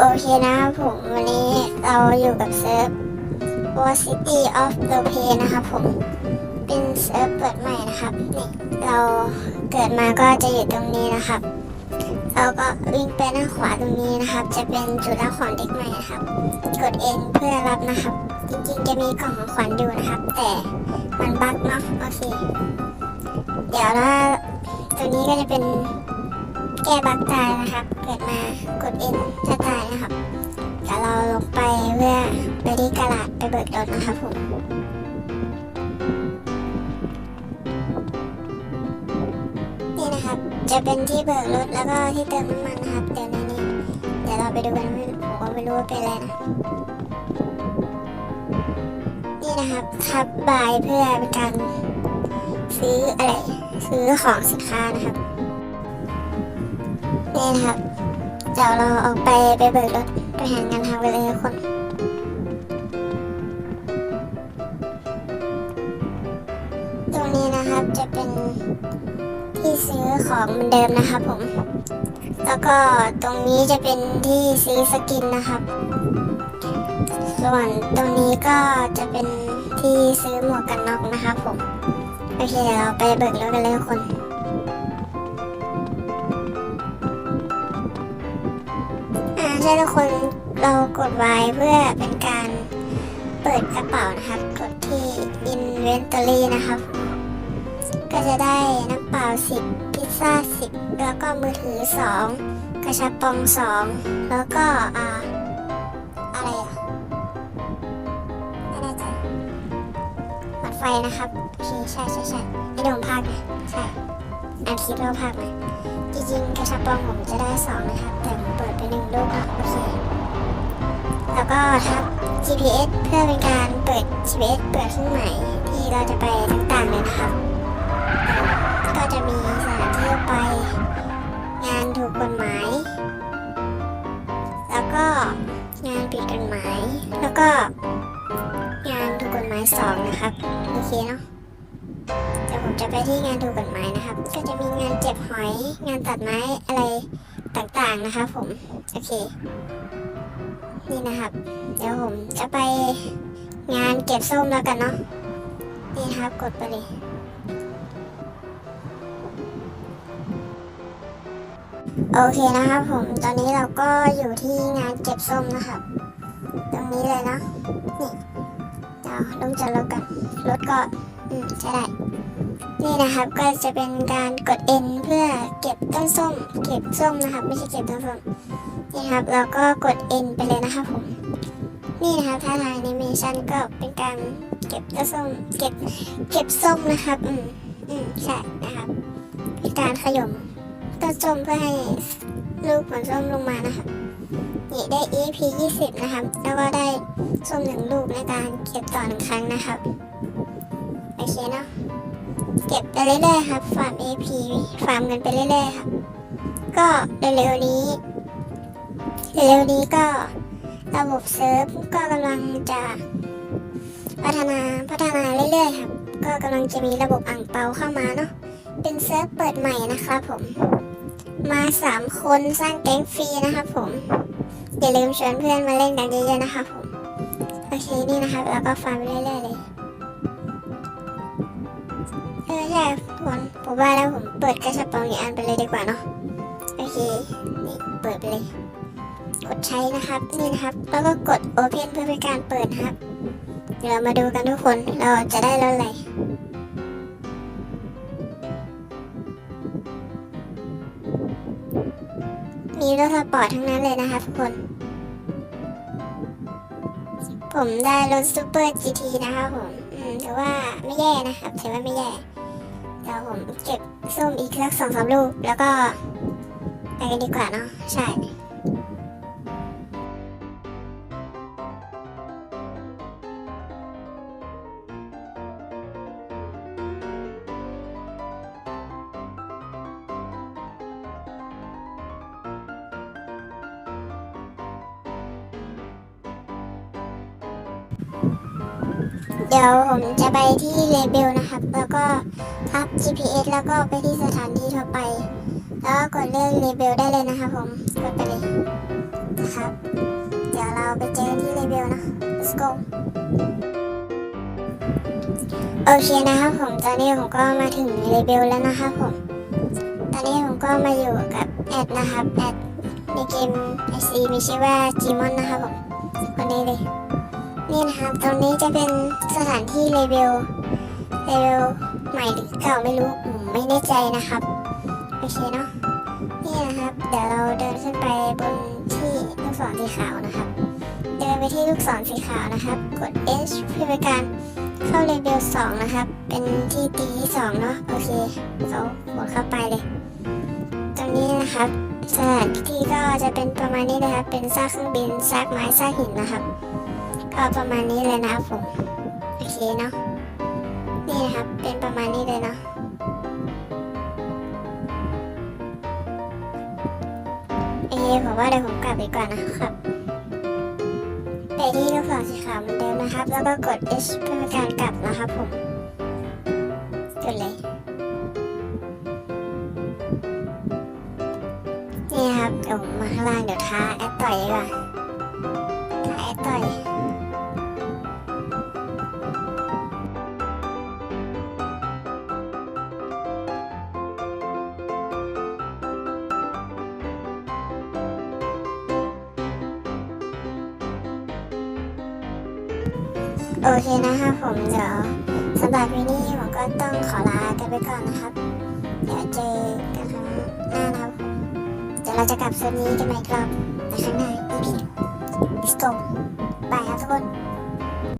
โอเคนะครับผมวันนี้เราอยู่กับเซิร์ฟ War City of the Play นะครับผมเป็นเซิร์ฟเปิดใหม่นะครับนี่เราเกิดมาก็จะอยู่ตรงนี้นะครับ เราก็วิ่งไปด้านขวาตรงนี้นะครับ จะเป็นจุดรับของเด็กใหม่นะครับ กดเองเพื่อรับนะครับ จริงๆจะมีกล่องของขวัญอยู่นะครับ แต่มันบั๊กเนาะโอเคเดี๋ยวถ้าตัวนี้ก็จะเป็น แก้บั๊กตายนะครับ เกิดมากดเอ็นจะตายนะครับเดี๋ยวเราลงไปเพื่อไปที่กระดาษไปเบิกรถนะครับผมนี่นะครับ จะเป็นที่เบิกรถแล้วก็ที่เติมน้ำมันนะครับเดี๋ยวในนี้เดี๋ยวเราไปดูกันว่าผมก็ไม่รู้ว่าเป็นอะไรนะนี่นะครับทับบายเพื่อเป็นการซื้ออะไรซื้อของสินค้านะครับ นี่ครับเดี๋ยวเราออกไปไปเบิกรถไปหางานทำกันเลยทุกคนตรงนี้นะครับจะเป็นที่ซื้อของเหมือนเดิมนะครับผม แล้วก็ตรงนี้จะเป็นที่ซื้อสกินนะครับ ส่วนตรงนี้ก็จะเป็นที่ซื้อหมวกกันน็อกนะครับผม โอเคเดี๋ยวเราไปเบิกรถกันเลยทุกคน ช่ทุกคนเรากดไว้เพื่อเป็นการเปิดกระเป๋านะครับ กดที่ Inventory นะครับ ก็จะได้น้ำเปล่า 10 พิซซ่า 10 แล้วก็มือถือ 2 กระชับปอง 2 แล้วก็อ่าอะไรอะไม่แน่ใจหลอดไฟนะครับโอเคใช่ใช่ใช่ไม่โดนภาคนะใช่อันคิดว่าภาคนะ จริงๆกระชับปองผมจะได้สองนะครับ แต่ผมเปิดไปหนึ่งลูกแล้วโอเค แล้วก็ทับ GPS เพื่อเป็นการเปิด GPS เปิดเครื่องหมายที่เราจะไปต่างๆเลยนะครับ ก็จะมีสถานที่ไปงานถูกกฎหมาย แล้วก็งานผิดกฎหมาย แล้วก็งานถูกกฎหมายสองนะครับ โอเคเนาะ เดี๋ยวผมจะไปที่งานถูกกฎหมายนะครับ ก็จะมีงานเจ็บหอย งานตัดไม้อะไรต่างๆนะครับผม โอเค นี่นะครับ เดี๋ยวผมจะไปงานเก็บส้มแล้วกันเนาะ นี่ครับกดไปเลยโอเคนะครับผม ตอนนี้เราก็อยู่ที่งานเก็บส้มนะครับ ตรงนี้เลยเนาะ นี่เดี๋ยวลงจากรถกัน รถก็ อืมใช่ได้ นี่นะครับก็จะเป็นการกด N เพื่อเก็บต้นส้ม เก็บส้มนะครับ ไม่ใช่เก็บต้นส้ม นี่ครับเราก็กด N ไปเลยนะครับผม นี่นะครับท่าทางแอนิเมชันก็เป็นการเก็บต้นส้ม เก็บ เก็บส้มนะครับ อืมอืมใช่นะครับเป็นการขยมต้นส้มเพื่อให้ลูกผลส้มลงมานะครับนี่ได้ EP 20 นะครับ แล้วก็ได้ส้มหนึ่งลูกในการเก็บต่อหนึ่งครั้งนะครับ โอเคเนาะเก็บไปเรื่อยๆครับ ฟาร์ม AP ฟาร์มกันไปเรื่อยๆครับ ก็เร็วๆนี้ เร็วๆนี้ก็ระบบเซิร์ฟก็กำลังจะพัฒนาพัฒนาเรื่อยๆครับ ก็กำลังจะมีระบบอ่างเปาเข้ามาเนาะเป็นเซิร์ฟเปิดใหม่นะครับผม มาสามคนสร้างแก๊งฟรีนะครับผมอย่าลืมชวนเพื่อนมาเล่นกันเยอะๆนะครับผม โอเคนี่นะครับแล้วก็ฟาร์มไปเรื่อยๆเลย อใช่ผมผมว่าแล้วผมเปิดกระชับปองอีกอันไปเลยดีกว่าเนาะโอเคนี่เปิดไปเลย กดใช้นะครับนี่นะครับ แล้วก็กด Open เพื่อเป็นการเปิดครับ เดี๋ยวเรามาดูกันทุกคนเราจะได้รถอะไรมีรถสปอร์ตทั้งนั้นเลยนะครับทุกคน ผมได้รถซูเปอร์ GT นะครับผมถือว่าไม่แย่นะครับถือว่าไม่แย่ เดี๋ยวผมเก็บส้มอีกสักสองสามลูก แล้วก็ไปกันดีกว่าเนาะใช่เดี๋ยวผมจะไปที่เลเบลนะครับ แล้วก็ ทับ GPS แล้วก็ไปที่สถานที่ทั่วไป แล้วก็กดเลือกเลเบลได้เลยนะครับผม กดไปเลยนะครับ เดี๋ยวเราไปเจอกันที่เลเวลนะ let's go โอเคนะครับผม ตอนนี้ผมก็มาถึงเลเวลแล้วนะครับผม ตอนนี้ผมก็มาอยู่กับแอดนะครับ แอดในเกม IC มีชื่อว่า Gmon นะครับผมคนนี้เลย นี่นะครับ ตรงนี้จะเป็นสถานที่เลเวลเลเวล ใหม่หรือเก่าไม่รู้ผมไม่แน่ใจนะครับ โอเคเนาะนี่นะครับ เดี๋ยวเราเดินขึ้นไปบนที่ลูกศรสีขาวนะครับ เดินไปที่ลูกศรสีขาวนะครับ กด H เพื่อเป็นการเข้าเลเวล2นะครับ เป็นที่ตีที่สองเนาะโอเคเรากดเข้าไปเลย ตรงนี้นะครับสถานที่ก็จะเป็นประมาณนี้นะครับ เป็นซากเครื่องบินซากไม้ซากหินนะครับ ก็ประมาณนี้เลยนะครับผม โอเคเนาะ นี่นะครับ เป็นประมาณนี้เลยเนาะเอะผมว่าเดี๋ยวผมกลับดีกว่านะครับไปที่ลูกศรสีขาวเหมือนเดิมนะครับ แล้วก็กด H เพื่อการกลับนะครับผมกดเลยนี่ครับเดี๋ยวผมมาข้างล่างเดี๋ยวท้าแอดต่อยดีกว่าท้าแอดต่อย โอเคนะครับผมเดี๋ยวสำหรับวันนี้ผมก็ต้องขอลากันไปก่อนนะครับ เดี๋ยวเจอกันครั้งหน้านะครับผมเดี๋ยวเราจะกลับโซนนี้กันใหม่อีกรอบในครั้งหน้า EP Let's go บายครับทุกคน